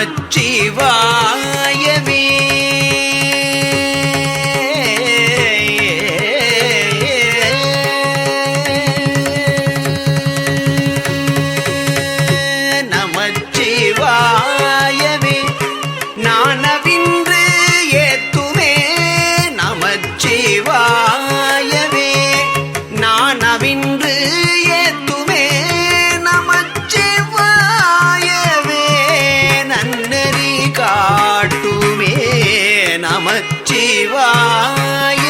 நமச்சிவாயவே நமச்சிவாயவே நானவின்று ஏத்துமே. நமச்சிவாயவே நானவின்று ஏத்துமே. சிவாய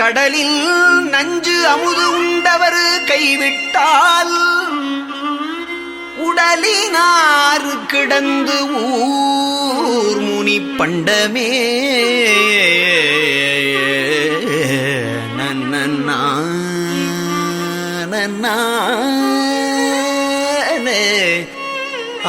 கடலில் நஞ்சு அமுது உண்டவர் கைவிட்டால் உடலினாறு கிடந்து ஊர் முனி பண்டமே. நன்னா நன்னானே ஆ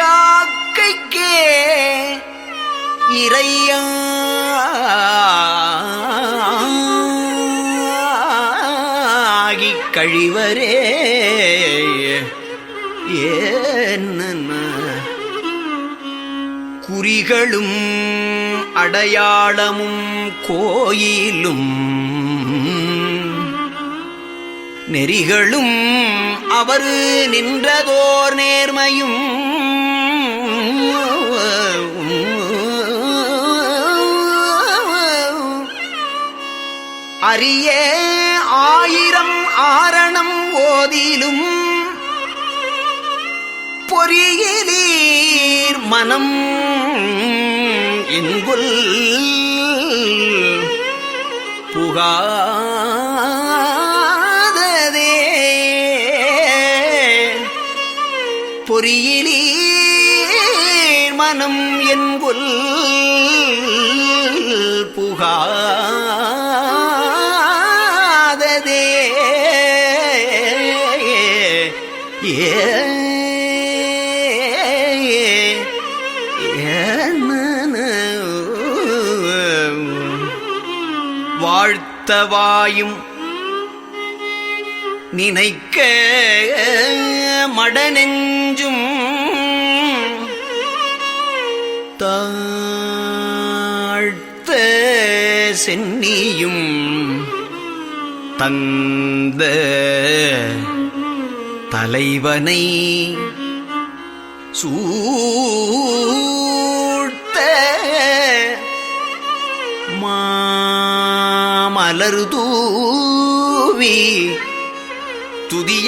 காக்கைக்கே இறையாகி கழிவரே. என்ன குறிகளும் அடையாளமும் கோயிலும் நெறிகளும் அவர் நின்றதோர் நேர்மையும் அரிய ஆயிரம் ஆரணம் ஓதிலும் பொறியிலீர் மனம் எங்குல் புகார் பொறியிலீர் மனம் என்குல் புகாததே. வாழ்த்தவாயும் நினைக்க மடநெஞ்சும் தாழ்த்த சென்னியும் தந்த தலைவனை சூழ்த்த மாமலர்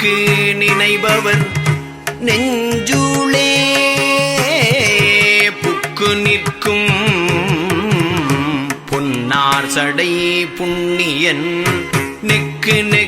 நெஞ்சுக்கு நினைபவன் நெஞ்சுளே புக்கு நிற்கும் பொன்னார் சடை புண்ணியன் நெக்கு நெக்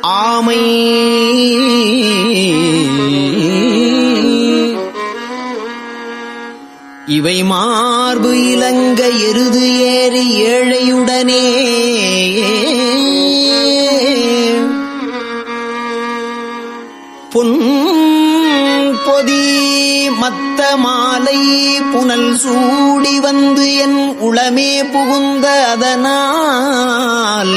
ஆமை. இவை மார்பு இலங்க எருது ஏறி ஏழையுடனே. பொன் பொதி மத்த மாலை புனல் சூடி வந்து என் உளமே புகுந்த அதனால்.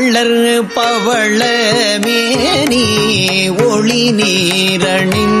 உருவள்ளர் பவள மேனி ஒளி நீரணின்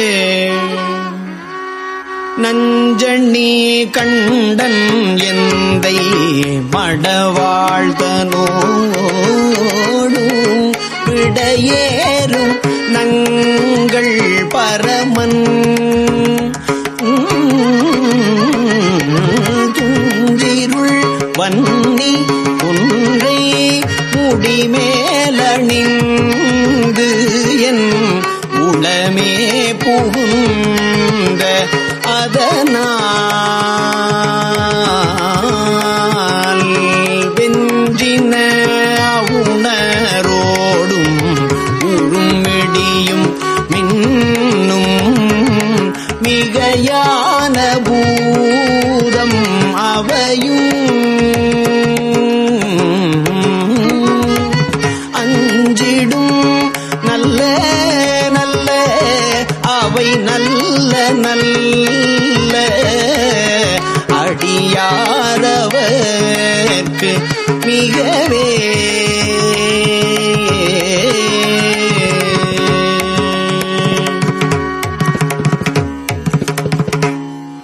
நஞ்சணி கண்டன் எந்தை மடவாழ்தனோடு விடையேறும் நங்கள் பரமன். துஞ்சிருள் வன்னி ஒன்றை முடிமே அவை நல்ல நல்ல அடியாரவர்க்கு மிகவே.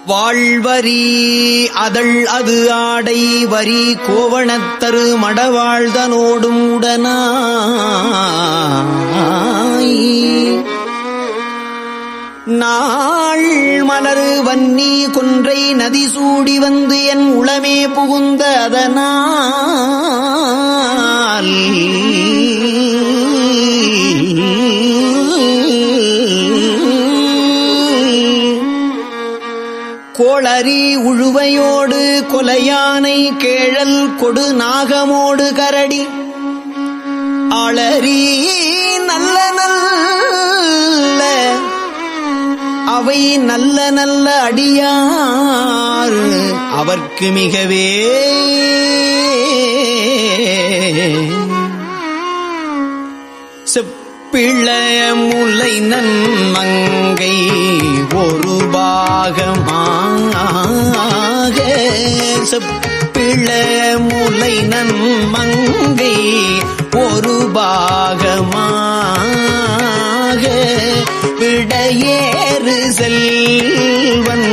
வாழ்வரி அதள் அது ஆடை வரி கோவணத்தரு மடவாழ்தனோடும் உடனாய். நாள் மலரு வன்னி கொன்றை நதி சூடி வந்து என் உளமே புகுந்த அதனால். கோளறி உழுவையோடு கொலையானை கேழல் கொடு நாகமோடு கரடி. அளரி நல்ல நல்ல அவை நல்ல நல்ல அடியார். அவர்க்கு மிகவே செப்பிளைய முலை நன்மங்கை ஒரு பாகமாக. செப்பிளைய முலை நன்மங்கை ஒரு பாகமாக. விடையே விடையேறு செல்வன்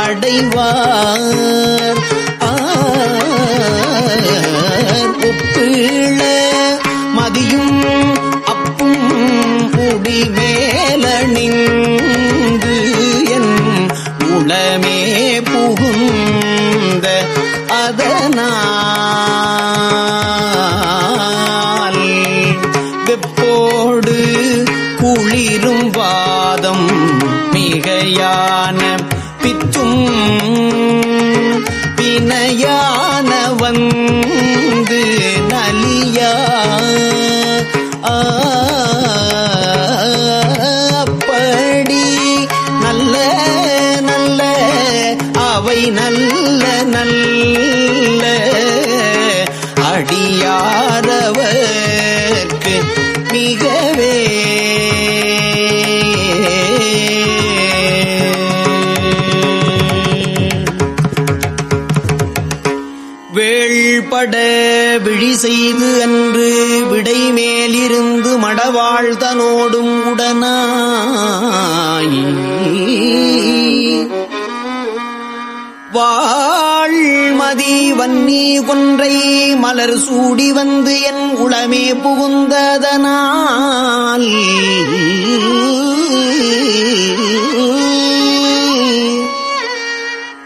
அடைவார். ஒப்பிழ மதியும் அப்பும் முடி மேலணிந்து என் உளமே புகும் செய்து அன்று விடை மேலிருந்து மடவாழ்தனோடும் உடனாய். வாழ்மதி வன்னி கொன்றை மலர் சூடி வந்து என் உளமே புகுந்ததனால்.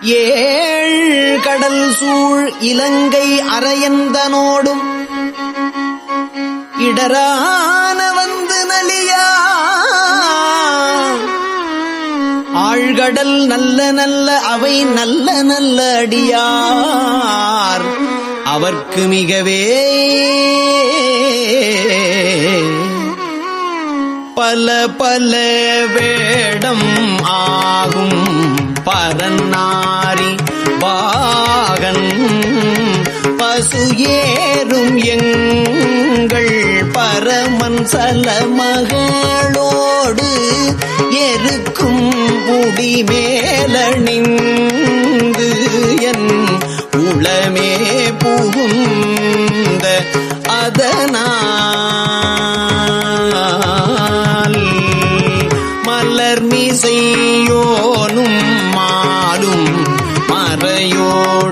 ஏழ் கடல் சூழ் இலங்கை அரையந்தனோடும் இடரான வந்து நலியா. ஆழ்கடல் நல்ல நல்ல அவை நல்ல நல்ல அடியார். அவர்க்கு மிகவே பல பல வேடம் ஆகும். பரநாரி வாகன் பசு ஏறும் எங்க சல மகளோடு எருக்கும் முடி மேலணிந்து என் உளமே புகுந்த அதனால் மலர் மீசையோனும் மாடும் மறையோடு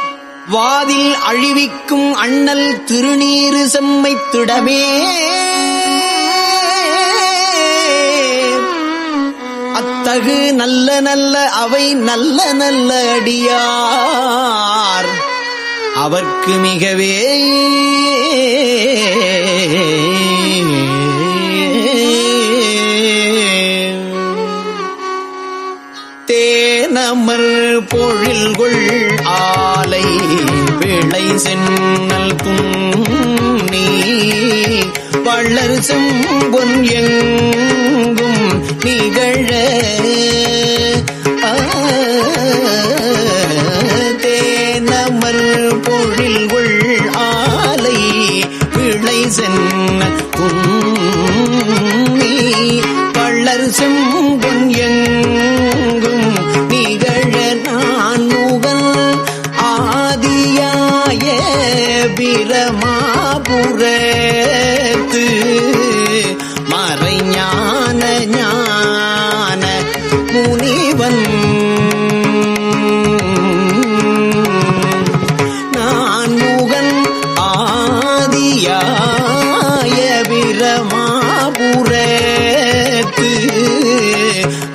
வாதில் அழிவிக்கும் அண்ணல் திருநீறு செம்மைத்திடமே அத்தகு நல்ல நல்ல அவை நல்ல நல்ல அடியார். அவர்க்கு மிகவே. தேனமர் பொழில்கொள் ஆலை விளை சென்னல் புன்னி. பள்ளர் செம்பொன் எங்கும் நிகழ. ஆ, தேனமர் பொழில்கொள் ஆலை விளை சென்ன புன்னி. பள்ளர் செம்பு பிரமாபுரத்து மறைஞான ஞான முனிவன். நான் முகன் ஆதியாய பிரமாபுரத்து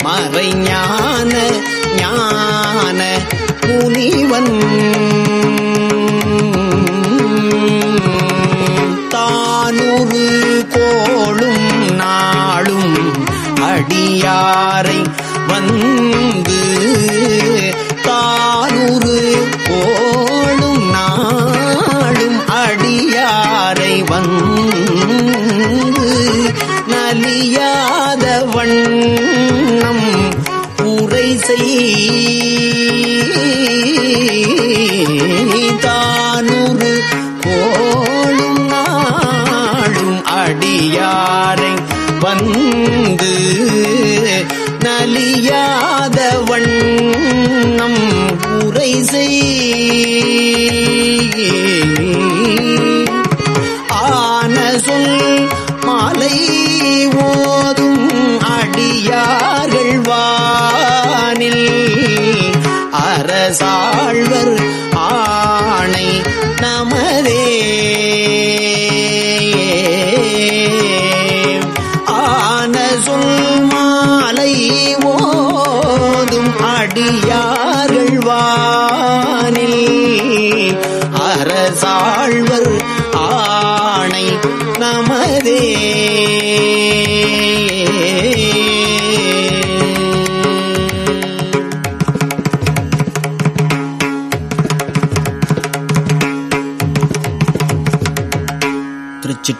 மறைஞான யாரை வந்த நலியாத வண்ணம் உரை செய்.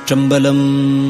चम्बलम्।